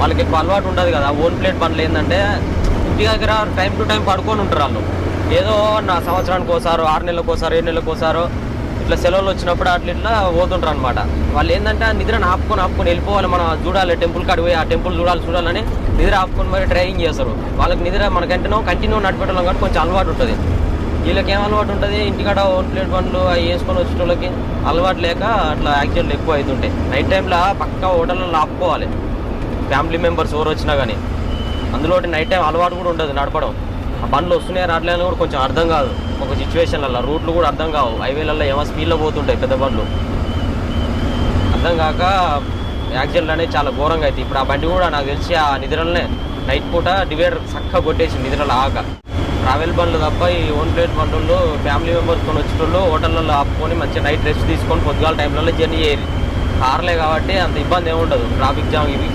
వాళ్ళకి ఎక్కువ అలవాటు ఉండదు కదా. ఓన్ ప్లేట్ బండ్లు ఏంటంటే ఇంటి దగ్గర టైం టు టైం పడుకొని ఉంటారు వాళ్ళు. ఏదో నా సంవత్సరానికి ఒకసారి ఆరు నెలలకు ఒకసారి ఏడు నెలలకు ఒకసారి ఇట్లా సెలవులు వచ్చినప్పుడు అట్లా ఇట్లా పోతుంటారు అనమాట వాళ్ళు ఏంటంటే ఆ నిద్రను ఆపుకొని ఆపుకొని వెళ్ళిపోవాలి మనం చూడాలి టెంపుల్ కాడి పోయి ఆ టెంపుల్ చూడాలి చూడాలని నిద్ర ఆపుకొని మరి డ్రైవింగ్ చేస్తారు. వాళ్ళకి నిద్ర మనకంటేనో కంటిన్యూ నడిపెట్టడం కాబట్టి కొంచెం అలవాటు ఉంటుంది. వీళ్ళకి ఏం అలవాటు ఉంటుంది? ఇంటికాడ ఓన్ ప్లేట్ బండ్లు అవి వేసుకొని వచ్చిన వాళ్ళకి అలవాటు లేక అట్లా యాక్సిడెంట్లు ఎక్కువ అవుతుంటాయి. నైట్ టైంలో పక్కా హోటల్లో ఆపుకోవాలి. ఫ్యామిలీ మెంబర్స్ ఎవరు వచ్చినా కానీ అందులో నైట్ టైం అలవాటు కూడా ఉండదు నడపడం. ఆ బండ్లు వస్తున్నాయి రావట్లేదు కూడా కొంచెం అర్థం కాదు. ఒక సిచ్యువేషన్లలో రూట్లు కూడా అర్థం కావు. హైవేలలో ఏమో స్పీడ్లో పోతుంటాయి పెద్ద బండ్లు అర్థం కాక యాక్సిడెంట్లు అనేది చాలా ఘోరంగా అవుతాయి ఇప్పుడు ఆ బండి కూడా నాకు తెలిసి ఆ నిద్రలనే నైట్ పూట డివైడర్ చక్కగా కొట్టేసి నిద్రలు ఆక ట్రావెల్ బండ్లు తప్ప ఈ ఓన్ ప్లేట్ బండ్లు ఫ్యామిలీ మెంబర్స్ కొని వచ్చేటోళ్ళు హోటళ్ళలో ఆపుకొని మంచిగా నైట్ రెస్ట్ తీసుకొని పొద్దుగాల టైంలలో జర్నీ చేయరు కార్లే కాబట్టి అంత ఇబ్బంది ఏమి ఉండదు. ట్రాఫిక్ జామ్ ఇవి జామ్